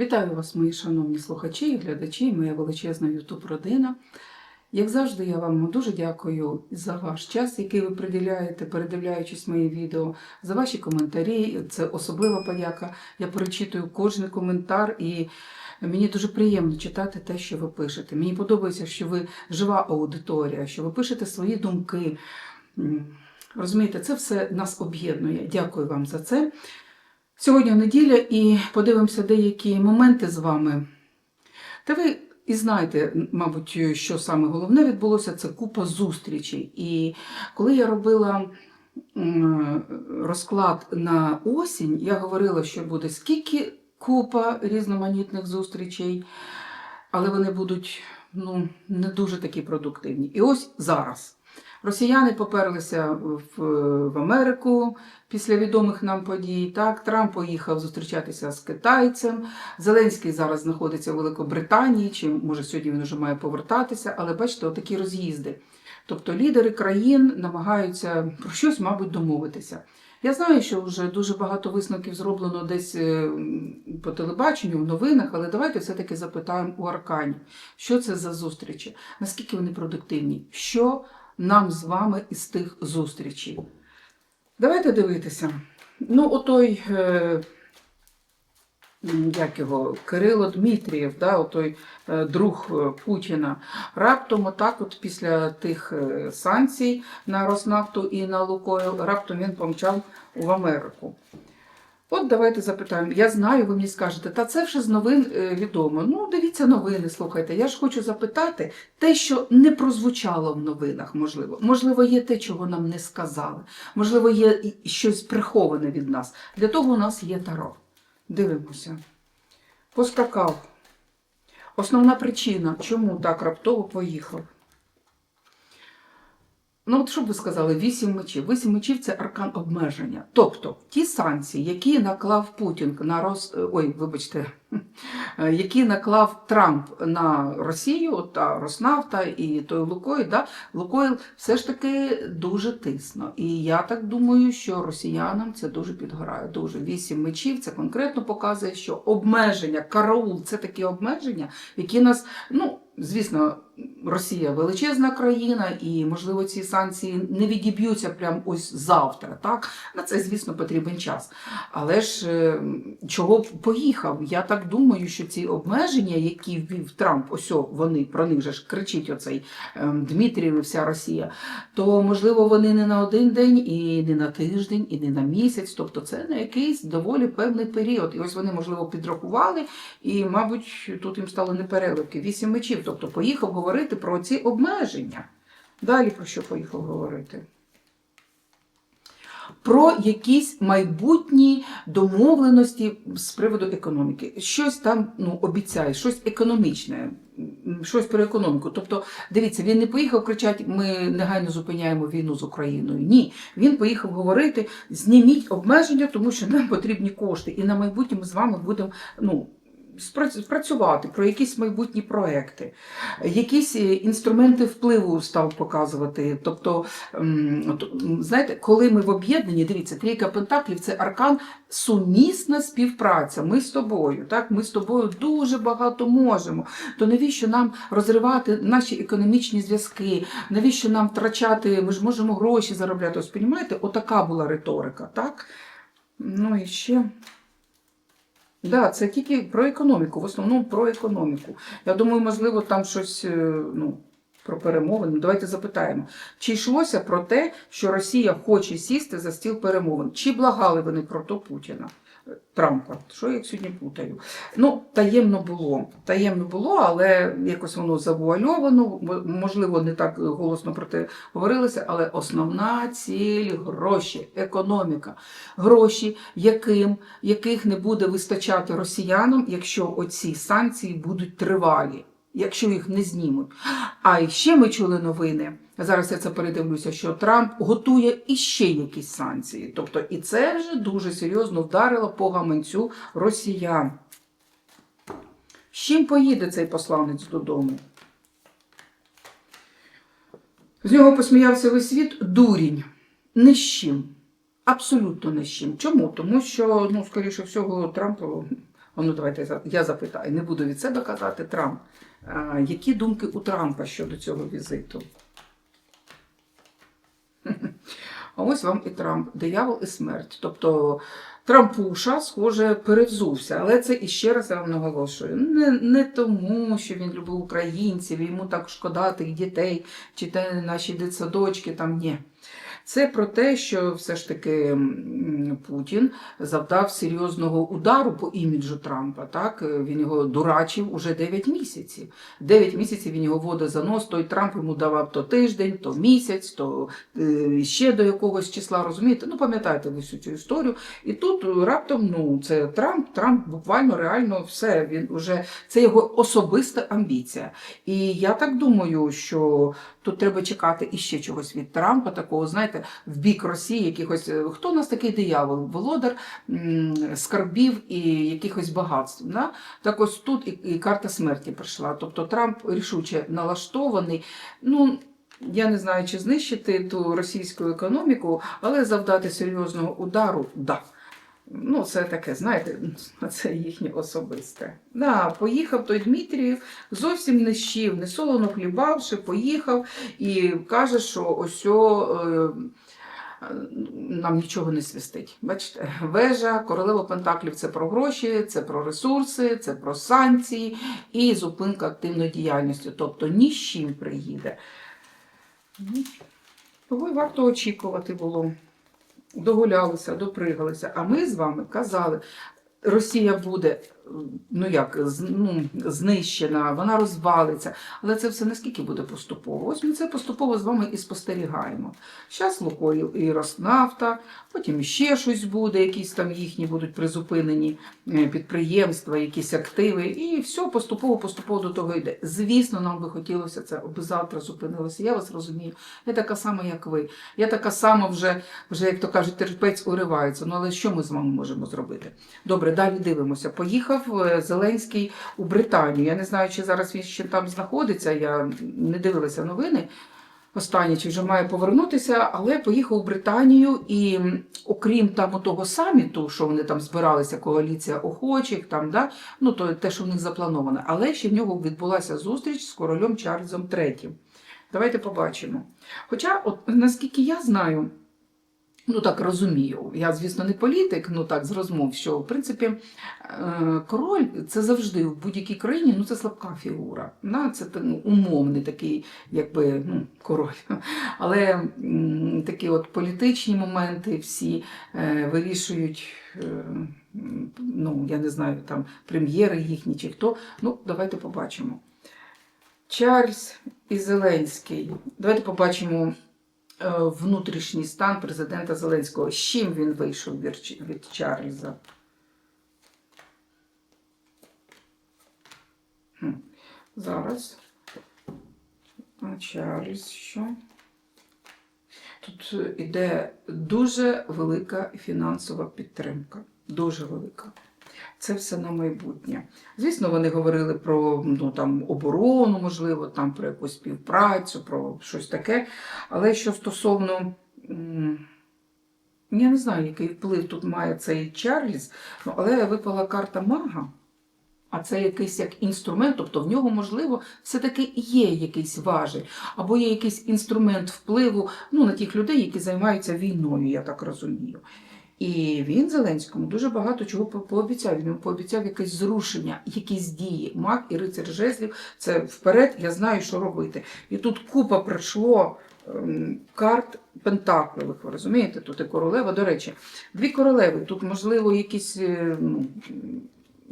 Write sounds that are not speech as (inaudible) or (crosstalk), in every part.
Вітаю вас, мої шановні слухачі і глядачі, моя величезна ютуб родина. Як завжди, я вам дуже дякую за ваш час, який ви приділяєте, передивляючись мої відео, за ваші коментарі. Це особлива подяка. Я перечитую кожен коментар і мені дуже приємно читати те, що ви пишете. Мені подобається, що ви жива аудиторія, що ви пишете свої думки. Розумієте, це все нас об'єднує. Дякую вам за це. Сьогодні неділя і подивимося деякі моменти з вами. Та ви і знаєте, мабуть, що саме головне відбулося це купа зустрічей. І коли я робила розклад на осінь, я говорила, що буде скільки купа різноманітних зустрічей, але вони будуть ну, не дуже такі продуктивні. І ось зараз. Росіяни поперлися в, в Америку після відомих нам подій. Так, Трамп поїхав зустрічатися з китайцем. Зеленський зараз знаходиться в Великобританії, чи може сьогодні він вже має повертатися, але бачите, отакі роз'їзди. Тобто лідери країн намагаються про щось, мабуть, домовитися. Я знаю, що вже дуже багато висновків зроблено десь е, по телебаченню, в новинах, але давайте все-таки запитаємо у Аркані, що це за зустрічі, наскільки вони продуктивні, що нам з вами із тих зустрічей. Давайте дивитися. Ну, отой, е, як його, Кирило Дмитрієв, да, отой е, друг е, Путіна, раптом отак от після тих е, санкцій на Роснафту і на Лукойл, раптом він помчав в Америку. От давайте запитаємо. Я знаю, ви мені скажете, та це вже з новин е, відомо. Ну, дивіться новини, слухайте. Я ж хочу запитати те, що не прозвучало в новинах, можливо. Можливо, є те, чого нам не сказали. Можливо, є щось приховане від нас. Для того у нас є таро. Дивимося. Поскакав. Основна причина, чому так раптово поїхав. Ну, от що б ви сказали, вісім мечів. Вісім мечів це аркан обмеження. Тобто ті санкції, які наклав Путін на Рос... ой, вибачте, (laughs) які наклав Трамп на Росію та Роснафта і той Лукойл, да, Лукойл все ж таки дуже тисно. І я так думаю, що росіянам це дуже підгорає. Дуже вісім мечів. Це конкретно показує, що обмеження, караул це такі обмеження, які нас, ну. Звісно, Росія величезна країна, і, можливо, ці санкції не відіб'ються прямо ось завтра. Так? На це, звісно, потрібен час. Але ж е, чого б поїхав? Я так думаю, що ці обмеження, які ввів Трамп, ось вони про них же ж кричить оцей ем, Дмитрів і вся Росія, то можливо вони не на один день, і не на тиждень, і не на місяць. Тобто це на якийсь доволі певний період. І ось вони, можливо, підрахували, і, мабуть, тут їм стало непереливки. Вісім мечів. Тобто поїхав говорити про ці обмеження. Далі про що поїхав говорити? Про якісь майбутні домовленості з приводу економіки. Щось там ну, обіцяє, щось економічне, щось про економіку. Тобто, дивіться, він не поїхав кричати, ми негайно зупиняємо війну з Україною. Ні, він поїхав говорити, зніміть обмеження, тому що нам потрібні кошти. І на майбутнє ми з вами будемо ну, спрацювати про якісь майбутні проекти, якісь е, інструменти впливу став показувати. Тобто, знаєте, коли ми в об'єднанні, дивіться, трійка пентаклів це аркан сумісна співпраця. Ми з тобою, так, ми з тобою дуже багато можемо. То навіщо нам розривати наші економічні зв'язки? Навіщо нам втрачати? Ми ж можемо гроші заробляти. Ось, понімаєте, отака була риторика, так? Ну і ще. Да, це тільки про економіку, в основному про економіку. Я думаю, можливо, там щось е, ну, про перемовини. Давайте запитаємо. Чи йшлося про те, що Росія хоче сісти за стіл перемовин? Чи благали вони про то Путіна? Трампа, що я сьогодні путаю. Ну, таємно було. Таємно було, але якось воно завуальовано, можливо, не так голосно про те говорилося, але основна ціль гроші, економіка. Гроші, яким, яких не буде вистачати росіянам, якщо оці санкції будуть тривалі. Якщо їх не знімуть. А ще ми чули новини. Зараз я це передивлюся, що Трамп готує іще якісь санкції. Тобто, і це вже дуже серйозно вдарило по гаманцю росіян. З чим поїде цей посланець додому? З нього посміявся весь світ дурінь. Ні з чим. Абсолютно ні з чим. Чому? Тому що, ну, скоріше всього, Трамп Ну, давайте я запитаю, не буду від себе казати Трамп. А, які думки у Трампа щодо цього візиту? А ось вам і Трамп, диявол і смерть. Тобто Трампуша, схоже, перевзувся. Але це іще раз я вам наголошую. Не, не тому, що він любив українців, йому так шкода тих дітей, чи те наші дитсадочки, там ні. Це про те, що все ж таки Путін завдав серйозного удару по іміджу Трампа. Так? Він його дурачив уже 9 місяців. 9 місяців він його водить за нос, той Трамп йому давав то тиждень, то місяць, то е, ще до якогось числа, розумієте? Ну, пам'ятаєте ви всю цю історію. І тут е, раптом, ну, це Трамп, Трамп буквально реально все. Він уже це його особиста амбіція. І я так думаю, що тут треба чекати іще чогось від Трампа, такого, знаєте, в бік Росії, якихось е, хто у нас такий диявол? Володар скарбів і якихось багатств. Да? Так ось тут і, і карта смерті прийшла. Тобто Трамп рішуче налаштований. Ну, я не знаю, чи знищити ту російську економіку, але завдати серйозного удару да. Ну, це таке, знаєте, (laughs) це їхнє особисте. Да, поїхав той Дмитрієв, зовсім не щив, не солоно хлібавши, поїхав і каже, що ось о, е, нам нічого не свистить. Бачите, вежа, королева Пентаклів це про гроші, це про ресурси, це про санкції і зупинка активної діяльності. Тобто ні з чим приїде. Того й варто очікувати було. Догулялися, допригалися. А ми з вами казали, Росія буде ну як, ну, знищена, вона розвалиться. Але це все наскільки буде поступово? Ось ми це поступово з вами і спостерігаємо. Зараз Лукойл і Роснафта, потім ще щось буде, якісь там їхні будуть призупинені е, підприємства, якісь активи, і все поступово, поступово до того йде. Звісно, нам би хотілося це, аби завтра зупинилося. Я вас розумію. Я така сама, як ви. Я така сама вже, вже як то кажуть, терпець уривається. Ну але що ми з вами можемо зробити? Добре, далі дивимося. Поїхав е, Зеленський у Британію. Я не знаю, чи зараз він ще там знаходиться. Я не дивилася новини. Останнє, чи вже має повернутися, але поїхав у Британію, і окрім там того саміту, що вони там збиралися, коаліція охочих, там, да, ну то те, що в них заплановано, але ще в нього відбулася зустріч з королем Чарльзом III. Давайте побачимо. Хоча, от наскільки я знаю, ну так розумію, я, звісно, не політик, ну так з розмов, що в принципі е, король це завжди в будь-якій країні ну це слабка фігура. На, це ну, умовний такий, якби ну, король. (laughs) Але такі от політичні моменти всі е, вирішують. е, Ну, я не знаю, там прем'єри їхні чи хто. Ну, давайте побачимо. Чарльз і Зеленський. Давайте побачимо внутрішній стан президента Зеленського. З чим він вийшов від, Чарльза? Зараз. А Чарльз що? Тут е, іде дуже велика фінансова підтримка. Дуже велика. Це все на майбутнє. Звісно, вони говорили про ну, там, оборону, можливо, там, про якусь співпрацю, про щось таке. Але що стосовно. Я не знаю, який вплив тут має цей Чарльз, ну, але випала карта мага, а це якийсь як інструмент, тобто в нього, можливо, все-таки є якийсь важель, або є якийсь інструмент впливу ну, на тих людей, які займаються війною, я так розумію. І він Зеленському дуже багато чого по- пообіцяв. Він пообіцяв якесь зрушення, якісь дії. Мак і рицар жезлів це вперед, я знаю, що робити. І тут купа прийшло ем, карт пентаклевих, ви розумієте? Тут і королева. До речі, дві королеви. Тут, можливо, якісь. е, Ну,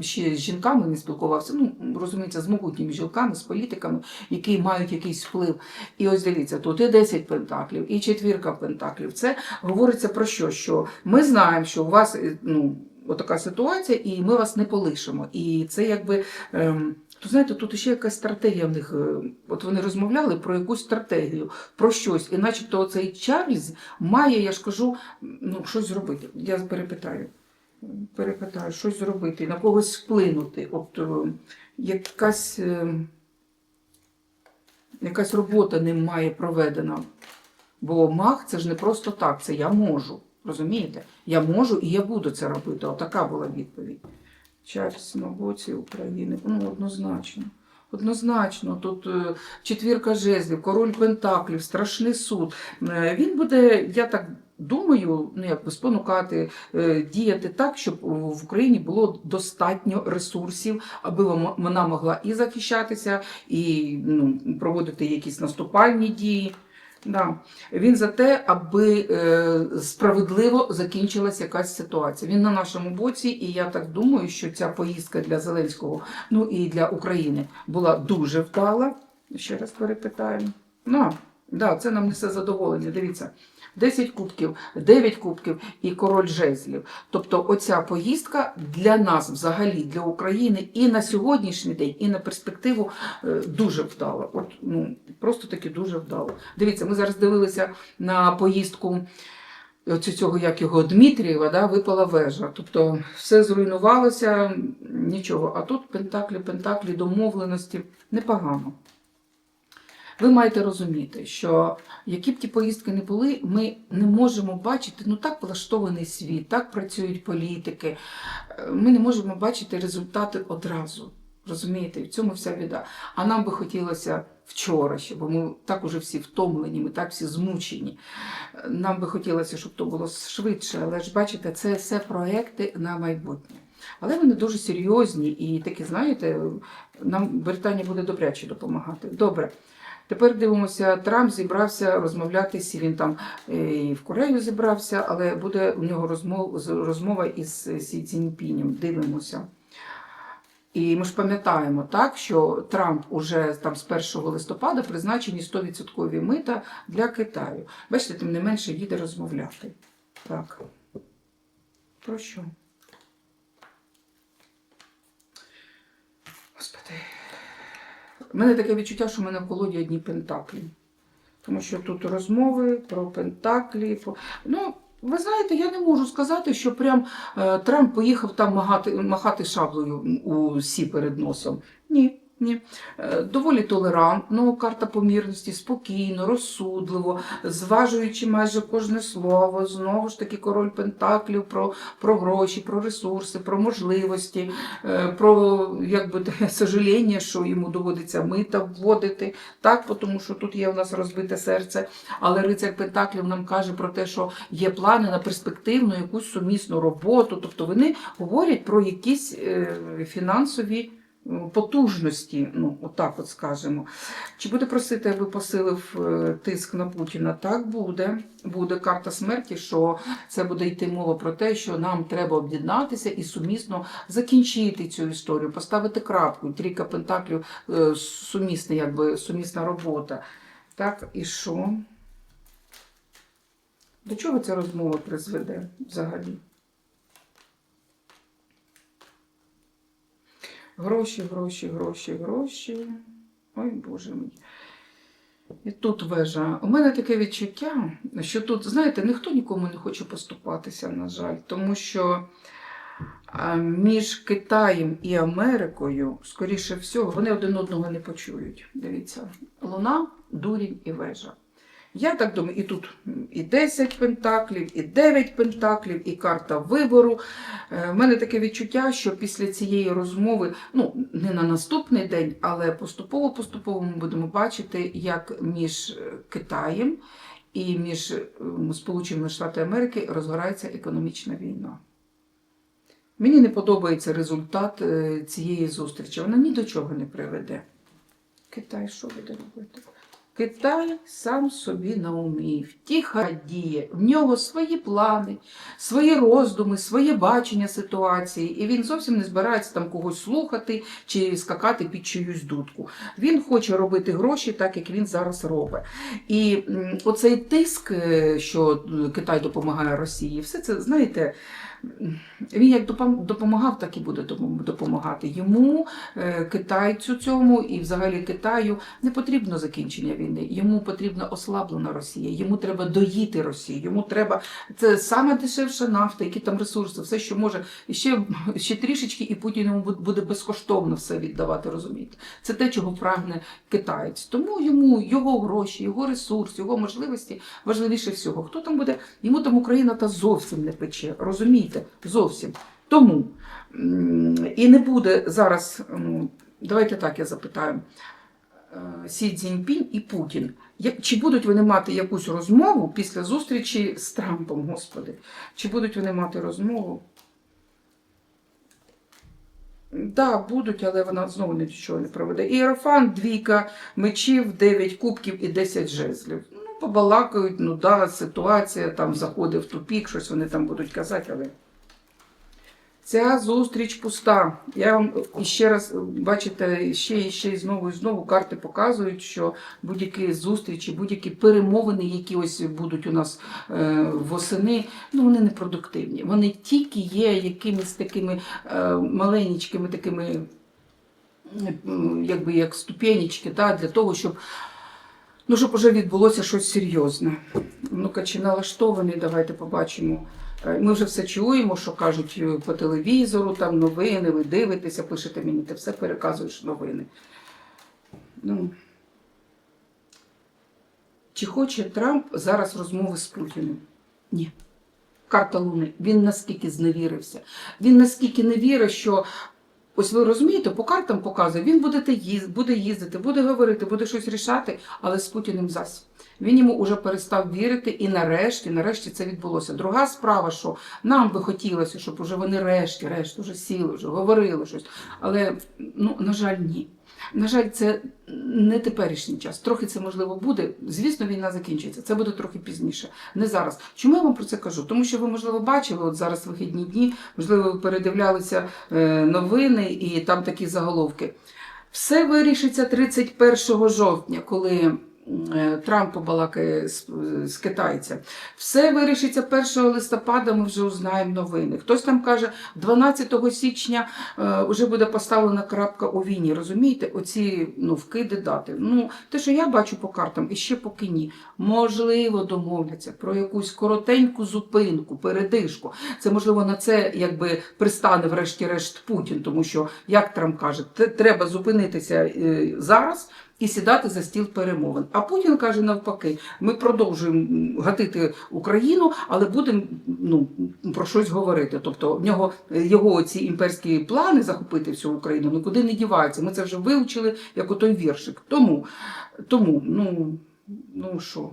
Ще з жінками не спілкувався, ну розуміється, з могутніми жінками, з політиками, які мають якийсь вплив. І ось дивіться, тут і 10 пентаклів, і четвірка пентаклів. Це говориться про що? Що ми знаємо, що у вас е, ну, отака ситуація, і ми вас не полишимо. І це якби. Ем, то знаєте, тут ще якась стратегія в них. е, От вони розмовляли про якусь стратегію, про щось. І начебто цей Чарльз має, я ж кажу, ну, щось зробити. Я перепитаю. Перепитаю, щось зробити, на когось вплинути. Е, якась, е, якась робота ним має проведена. Бо маг це ж не просто так, це я можу. Розумієте? Я можу і я буду це робити. Отака була відповідь. Чарльз на боці України. Ну, однозначно. Однозначно, тут е, четвірка жезлів, король Пентаклів, страшний суд. Е, Він буде, я так думаю, ну якби спонукати, е, діяти так, щоб в Україні було достатньо ресурсів, аби вона- могла і захищатися, і ну, проводити якісь наступальні дії. Да. Він за те, аби е, справедливо закінчилась якась ситуація. Він на нашому боці, і я так думаю, що ця поїздка для Зеленського, ну і для України була дуже вдала. Ще раз перепитаємо. Ну, да, це нам несе задоволення. Дивіться, 10 кубків, 9 кубків і король жезлів. Тобто, оця поїздка для нас, взагалі, для України, і на сьогоднішній день, і на перспективу е, дуже вдала. От, ну, просто таки дуже вдало. Дивіться, ми зараз дивилися на поїздку оцю цього, як його Дмитрієва, да, випала вежа. Тобто все зруйнувалося, нічого. А тут пентаклі, пентаклі, домовленості непогано. Ви маєте розуміти, що які б ті поїздки не були, ми не можемо бачити, ну так влаштований світ, так працюють політики. Е, Ми не можемо бачити результати одразу. Розумієте, в цьому вся біда. А нам би хотілося вчора ще, бо ми так уже всі втомлені, ми так всі змучені. Е, Нам би хотілося, щоб то було швидше, але ж бачите, це все проекти на майбутнє. Але вони дуже серйозні і такі, знаєте, нам Британія буде добряче допомагати. Добре. Тепер дивимося, Трамп зібрався розмовляти з він там е, і в Корею зібрався, але буде у нього розмов, розмова із Сі Цзіньпінем. Дивимося. І ми ж пам'ятаємо так, що Трамп уже там з 1 листопада призначені 100% мита для Китаю. Бачите, тим не менше їде розмовляти. Так. Про що? Господи. У мене таке відчуття, що в мене в колоді одні пентаклі. Тому що тут розмови про пентаклі. Про... Ну, ви знаєте, я не можу сказати, що прям е, Трамп поїхав там махати, махати шаблею у сі перед носом. Ні. Е, доволі толерантно, карта помірності, спокійно, розсудливо, зважуючи майже кожне слово. Знову ж таки, король Пентаклів про, про гроші, про ресурси, про можливості, е, про якби (laughs) сожаління, що йому доводиться мита вводити, так, тому що тут є у нас розбите серце. Але рицар Пентаклів нам каже про те, що є плани на перспективну якусь сумісну роботу. Тобто вони говорять про якісь е, фінансові потужності, ну отак от скажемо. Чи буде просити, аби посилив е, тиск на Путіна? Так буде. Буде карта смерті, що це буде йти мова про те, що нам треба об'єднатися і сумісно закінчити цю історію, поставити крапку. Трійка пентаклів е, сумісна, якби сумісна робота. Так, і що? До чого ця розмова призведе взагалі? Гроші, гроші, гроші, гроші. Ой, Боже мій. І тут вежа. У мене таке відчуття, що тут, знаєте, ніхто нікому не хоче поступатися, на жаль, тому що між Китаєм і Америкою, скоріше всього, вони один одного не почують. Дивіться, луна, дурінь і вежа. Я так думаю, і тут і 10 пентаклів, і 9 пентаклів, і карта вибору. Е, В мене таке відчуття, що після цієї розмови, ну не на наступний день, але поступово-поступово ми будемо бачити, як між е, Китаєм і між е, Сполученими Штатами Америки розгорається економічна війна. Мені не подобається результат е, цієї зустрічі. Вона ні до чого не приведе. Китай що буде робити? Китай сам собі на умі, втіха діє, в нього свої плани, свої роздуми, своє бачення ситуації, і він зовсім не збирається там когось слухати чи скакати під чиюсь дудку. Він хоче робити гроші так, як він зараз робить. І оцей тиск, е, що е, Китай допомагає Росії, все це, знаєте, він як допомагав, так і буде допомагати. Йому, е, китайцю цьому і взагалі Китаю не потрібно закінчення війни. Йому потрібна ослаблена Росія. Йому треба доїти Росію. Йому треба це саме дешевша нафта, які там ресурси, все, що може. Ще, ще трішечки, і Путін йому буде безкоштовно все віддавати. Розумієте? Це те, чого прагне китаєць. Тому йому його гроші, його ресурс, його можливості важливіше всього. Хто там буде? Йому там Україна та зовсім не пече. Розумієте? Зовсім. Тому і не буде зараз, давайте так я запитаю, е, Сі Цзіньпінь і Путін. Чи будуть вони мати якусь розмову після зустрічі з Трампом, господи? Чи будуть вони мати розмову? Так, да, будуть, але вона знову нічого не проведе. Іерофан, двійка мечів, 9 кубків і 10 жезлів. Побалакають, ну да, ситуація там заходить в тупік, щось вони там будуть казати, але. Ця зустріч пуста. Я вам іще раз бачите, ще і ще знову і знову карти показують, що будь-які зустрічі, будь-які перемовини, які ось будуть у нас е, восени, ну вони непродуктивні. Вони тільки є якимись такими е, маленькими такими, якби як ступенечки, да, для того, щоб. Ну, щоб вже відбулося щось серйозне. Ну-ка, чи налаштований, давайте побачимо. Е, Ми вже все чуємо, що кажуть е, по телевізору, там новини, ви дивитеся, пишете мені, ти все переказуєш новини. Ну, чи хоче Трамп зараз розмови з Путіним? Ні. Карта Луни. Він наскільки зневірився. Він наскільки не вірить, що. Ось ви розумієте, по картам показує, він буде, те їз- буде їздити, буде говорити, буде щось рішати, але з Путіним зась. Він йому вже перестав вірити, і нарешті, нарешті це відбулося. Друга справа, що нам би хотілося, щоб уже вони решті, решті вже сіли, вже говорили щось. Але ну, на жаль, ні. На жаль, це не теперішній час. Трохи це можливо буде. Звісно, війна закінчиться. Це буде трохи пізніше, не зараз. Чому я вам про це кажу? Тому що ви, можливо, бачили, от зараз вихідні дні, можливо, ви передивлялися е, новини і там такі заголовки. Все вирішиться 31 жовтня, коли Трамп побалакає з, з китайцем. Все вирішиться 1 листопада, ми вже узнаємо новини. Хтось там каже, 12 січня е, вже буде поставлена крапка у війні. Розумієте, оці ну, вкиди дати. Ну, те, що я бачу по картам, і ще поки ні. Можливо, домовляться про якусь коротеньку зупинку, передишку. Це можливо на це якби пристане врешті-решт Путін, тому що, як Трамп каже, треба зупинитися е, зараз. І сідати за стіл перемовин. А Путін каже навпаки: ми продовжуємо гатити Україну, але будемо ну, про щось говорити. Тобто в нього е, його ці імперські плани захопити всю Україну нікуди не діваються. Ми це вже вивчили як отой віршик. Тому, тому ну, ну що.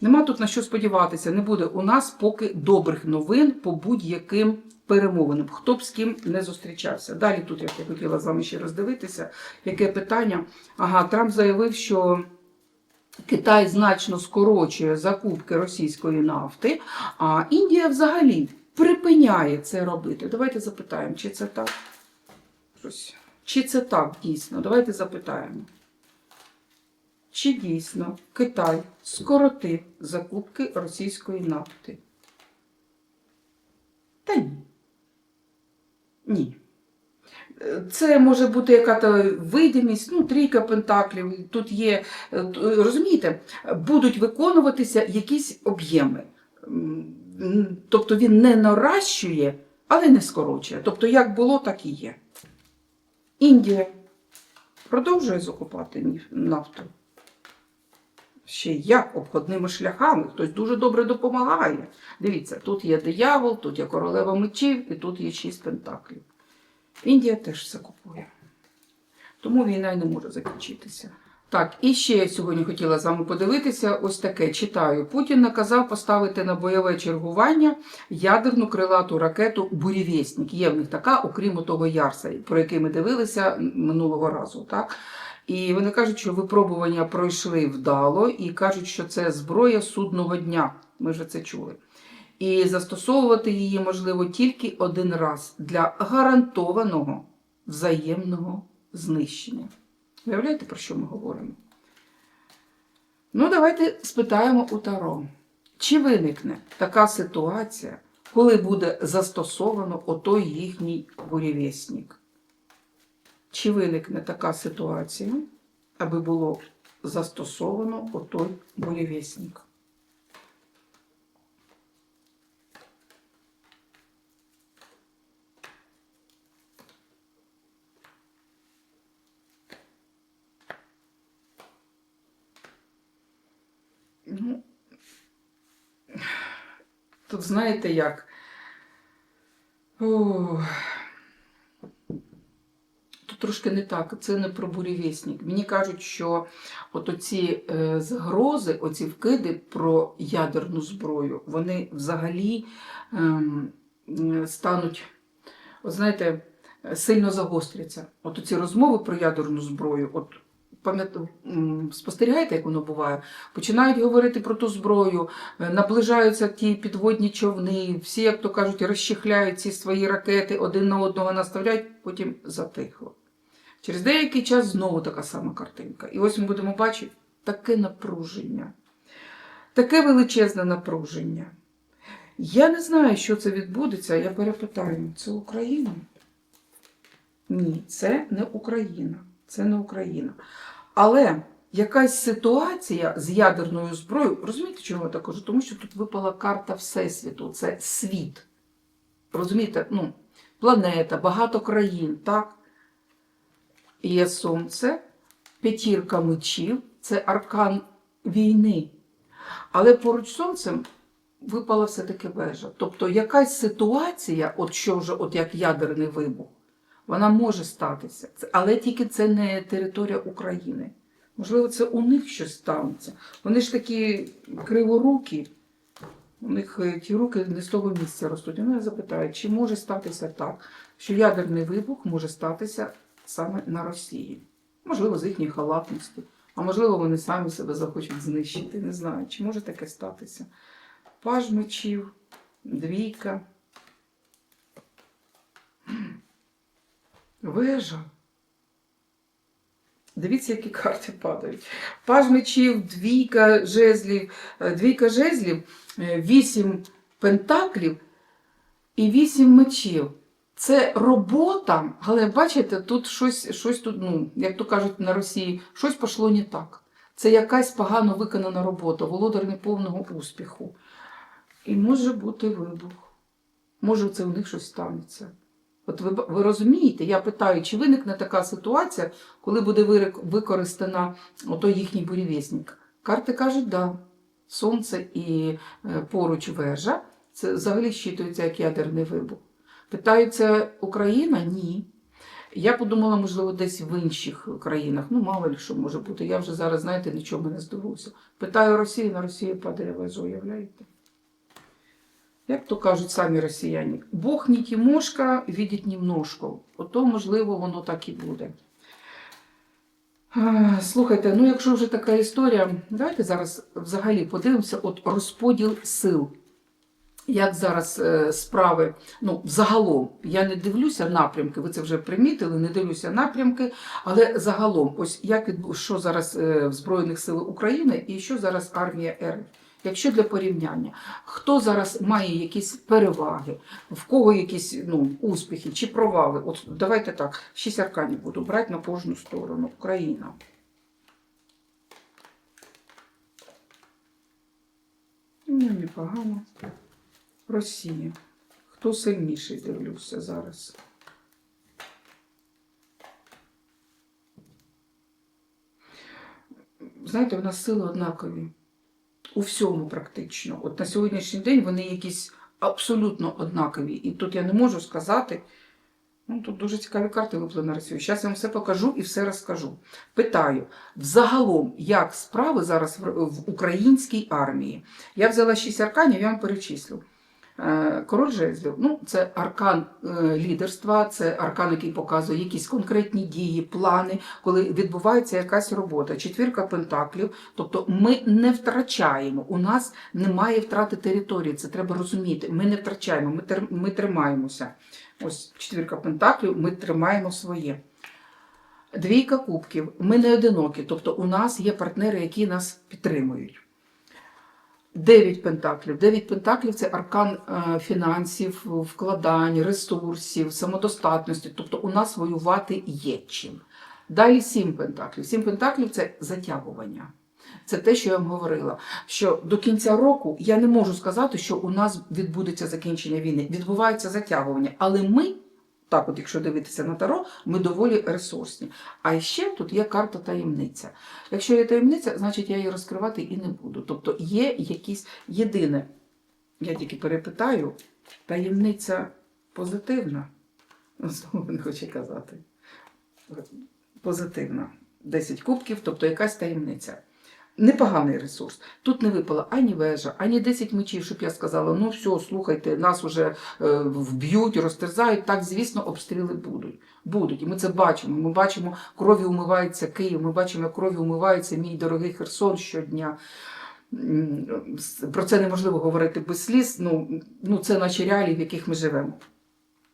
Нема тут на що сподіватися. Не буде у нас поки добрих новин по будь-яким перемовинам, хто б з ким не зустрічався. Далі тут як я хотіла з вами ще роздивитися, яке питання. Ага, Трамп заявив, що Китай значно скорочує закупки російської нафти, а Індія взагалі припиняє це робити. Давайте запитаємо, чи це так? Чи це так дійсно? Давайте запитаємо. Чи дійсно Китай скоротив закупки російської нафти? Та ні. Ні. Е, Це може бути яка-то видимість, ну, трійка пентаклів. Тут є, е, розумієте, будуть виконуватися якісь об'єми. Тобто він не наращує, але не скорочує. Тобто, як було, так і є. Індія продовжує закупати нафту. Ще як обходними шляхами, хтось дуже добре допомагає. Дивіться, тут є диявол, тут є королева мечів і тут є шість пентаклів. Індія теж все купує. Тому війна й не може закінчитися. Так, і ще я сьогодні хотіла з вами подивитися. Ось таке читаю. Путін наказав поставити на бойове чергування ядерну крилату ракету Бурєвєснік. Є в них така, окрім того Ярса, про який ми дивилися минулого разу. Так? І вони кажуть, що випробування пройшли вдало, і кажуть, що це зброя судного дня. Ми вже це чули. І застосовувати її можливо тільки один раз для гарантованого взаємного знищення. Уявляєте, про що ми говоримо? Ну, давайте спитаємо у Таро. Чи виникне така ситуація, коли буде застосовано отой їхній бурєвєснік? Чи виникне така ситуація, аби було застосовано отой бурєвєснік? Ну, тут знаєте як? Ох. Трошки не так, це не про бурєвісник. Мені кажуть, що от оці е, загрози, оці вкиди про ядерну зброю, вони взагалі ем, стануть, от знаєте, сильно загостряться. От оці розмови про ядерну зброю, от спостерігаєте, як воно буває? Починають говорити про ту зброю, е, наближаються ті підводні човни, всі, як то кажуть, розчехляють ці свої ракети, один на одного наставляють, потім затихло. Через деякий час знову така сама картинка. І ось ми будемо бачити таке напруження, таке величезне напруження. Я не знаю, що це відбудеться. Я перепитаю, це Україна? Ні, це не Україна. Це не Україна. Але якась ситуація з ядерною зброєю, розумієте, чому я так кажу? Тому що тут випала карта Всесвіту, це світ. Розумієте, ну, планета, багато країн, так? Є сонце, п'ятірка мечів, це аркан війни. Але поруч з сонцем випала все-таки вежа. Тобто якась ситуація, от що вже от як ядерний вибух, вона може статися. Але тільки це не територія України. Можливо, це у них щось станеться. Вони ж такі криворукі, у них е, ті руки не з того місця ростуть. Вони запитають, чи може статися так, що ядерний вибух може статися саме на Росії. Можливо, з їхньої халатності, а можливо, вони самі себе захочуть знищити. Не знаю, чи може таке статися. Паж мечів, двійка. Вежа. Дивіться, які карти падають. Паж мечів, двійка жезлів, е, двійка жезлів, е, вісім пентаклів і вісім мечів. Це робота, але бачите, тут щось, щось тут, ну, як то кажуть на Росії, щось пішло не так. Це якась погано виконана робота, володар неповного успіху. І може бути вибух. Може, це у них щось станеться. От ви, ви розумієте, я питаю, чи виникне така ситуація, коли буде використана ото їхній бурєвісник? Карти кажуть, да. Сонце і е, поруч вежа. Це взагалі щитується як ядерний вибух. Це Україна? Ні. Я подумала, можливо, десь в інших країнах. Ну, мало ли що може бути. Я вже зараз, знаєте, нічого не здивуюся. Питаю Росію, на Росію падає вежа, уявляєте? Як то кажуть самі росіяни, Бог не Тімошка, видить немножко. Ото, можливо, воно так і буде. Слухайте, ну якщо вже така історія, давайте зараз взагалі подивимося от розподіл сил. Як зараз е, справи, ну, загалом, я не дивлюся напрямки, ви це вже примітили, не дивлюся напрямки, але загалом, ось як що зараз е, в Збройних сил України і що зараз армія РФ. Якщо для порівняння, хто зараз має якісь переваги, в кого якісь ну, успіхи чи провали? От давайте так, шість арканів буду брати на кожну сторону. Україна. Ну, непогано. Росія. Хто сильніший, дивлюся зараз. Знаєте, у нас сили однакові. У всьому практично. От на сьогоднішній день вони якісь абсолютно однакові. І тут я не можу сказати. Ну, тут дуже цікаві карти випали на Росію. Зараз я вам все покажу і все розкажу. Питаю, взагалом, як справи зараз в українській армії? Я взяла шість арканів, я вам перечислю. Е, Король жезлів, ну, це аркан е, лідерства, це аркан, який показує якісь конкретні дії, плани, коли відбувається якась робота. Четвірка пентаклів, тобто ми не втрачаємо. У нас немає втрати території. Це треба розуміти. Ми не втрачаємо, ми, тримаємося. Ось четвірка пентаклів, ми тримаємо своє. Двійка кубків. Ми не одинокі, тобто у нас є партнери, які нас підтримують. Дев'ять пентаклів. Дев'ять пентаклів це аркан е, фінансів, вкладань, ресурсів, самодостатності. Тобто у нас воювати є чим. Далі сім пентаклів. Сім пентаклів це затягування. Це те, що я вам говорила. Що до кінця року я не можу сказати, що у нас відбудеться закінчення війни. Відбувається затягування. Але ми, так, от якщо дивитися на таро, ми доволі ресурсні. А ще тут є карта таємниця. Якщо є таємниця, значить я її розкривати і не буду. Тобто є якісь єдине, я тільки перепитаю, таємниця позитивна. Знову не хочу казати. Позитивна. 10 кубків, тобто якась таємниця. Непоганий ресурс. Тут не випала ані вежа, ані 10 мечів, щоб я сказала, ну все, слухайте, нас вже е, вб'ють, розтерзають. Так, звісно, обстріли будуть. Будуть. І ми це бачимо. Ми бачимо, крові умивається Київ, ми бачимо, як крові умивається мій дорогий Херсон щодня. Про це неможливо говорити без сліз. Ну, ну це наші реалії, в яких ми живемо.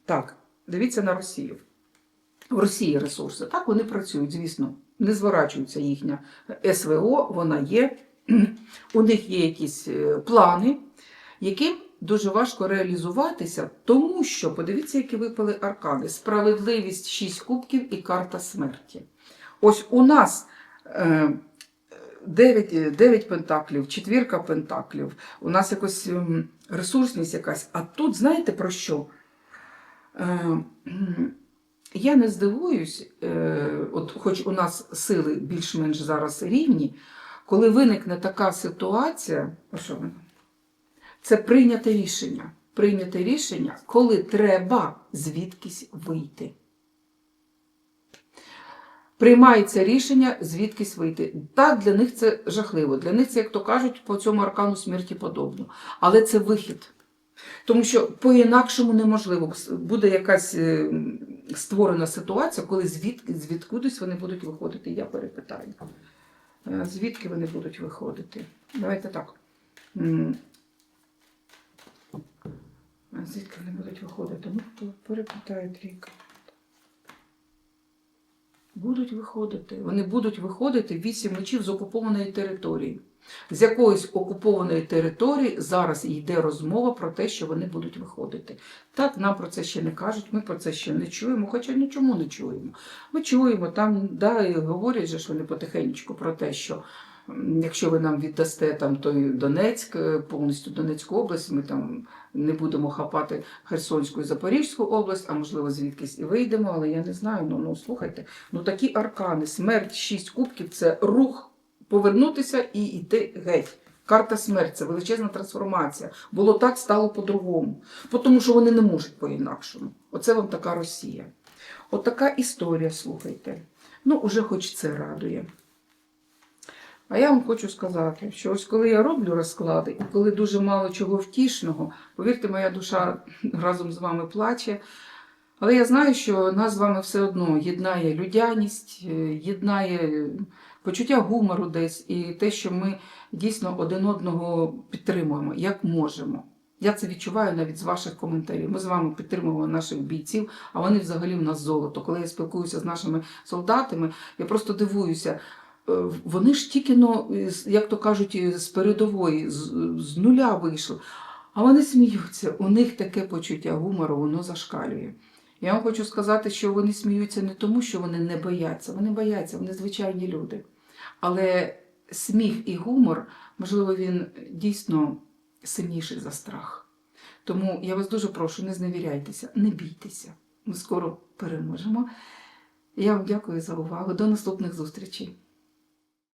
Так, дивіться на Росію. В Росії ресурси. Так вони працюють, звісно, не зворачується їхня СВО, вона є. (clears throat) У них є якісь е, плани, яким дуже важко реалізуватися, тому що, подивіться, які випали аркани: справедливість 6 кубків і карта смерті. Ось у нас. Е, 9, 9 пентаклів, четвірка пентаклів, у нас якось ем, ресурсність якась. А тут знаєте про що? Я не здивуюсь, е, от хоч у нас сили більш-менш зараз рівні, коли виникне така ситуація, що воно? Це прийняте рішення. Прийняте рішення, коли треба звідкись вийти. Приймається рішення звідкись вийти. Так, для них це жахливо. Для них це, як то кажуть, по цьому аркану смерті подобно. Але це вихід. Тому що по-інакшому неможливо. Буде якась е, створена ситуація, коли звідки, звідкудись вони будуть виходити. Я перепитаю. Е, Звідки вони будуть виходити? Давайте так. Звідки вони будуть виходити? Ну, хто перепитає трійка. Будуть виходити. Вони будуть виходити вісім мечів з окупованої території. З якоїсь окупованої території зараз йде розмова про те, що вони будуть виходити. Так, нам про це ще не кажуть, ми про це ще не чуємо, хоча нічому не чуємо. Ми чуємо, там да, і говорять що вони потихеньку про те, що якщо ви нам віддасте там той Донецьк, е, повністю Донецьку область, ми там не будемо хапати Херсонську і Запорізьку область, а можливо звідкись і вийдемо, але я не знаю. Ну, ну слухайте, ну такі аркани, смерть, шість кубків це рух повернутися і йти геть. Карта смерть це величезна трансформація. Було так, стало по-другому. Бо Тому що вони не можуть по-інакшому. Оце вам така Росія. От історія, слухайте. Ну, уже хоч це радує. А я вам хочу сказати, що ось коли я роблю розклади, і коли дуже мало чого втішного, повірте, моя душа разом з вами плаче. Але я знаю, що нас з вами все одно єднає людяність, е, єднає почуття гумору десь і те, що ми дійсно один одного підтримуємо, як можемо. Я це відчуваю навіть з ваших коментарів. Ми з вами підтримуємо наших бійців, а вони взагалі в нас золото. Коли я спілкуюся з нашими солдатами, я просто дивуюся. е, Вони ж тільки, ну, як то кажуть, з передової, з, з нуля вийшли. А вони сміються. У них таке почуття гумору, воно зашкалює. Я вам хочу сказати, що вони сміються не тому, що вони не бояться. Вони бояться, вони звичайні люди. Але сміх і гумор, можливо, він дійсно сильніший за страх. Тому я вас дуже прошу, не зневіряйтеся, не бійтеся. Ми скоро переможемо. Я вам дякую за увагу. До наступних зустрічей.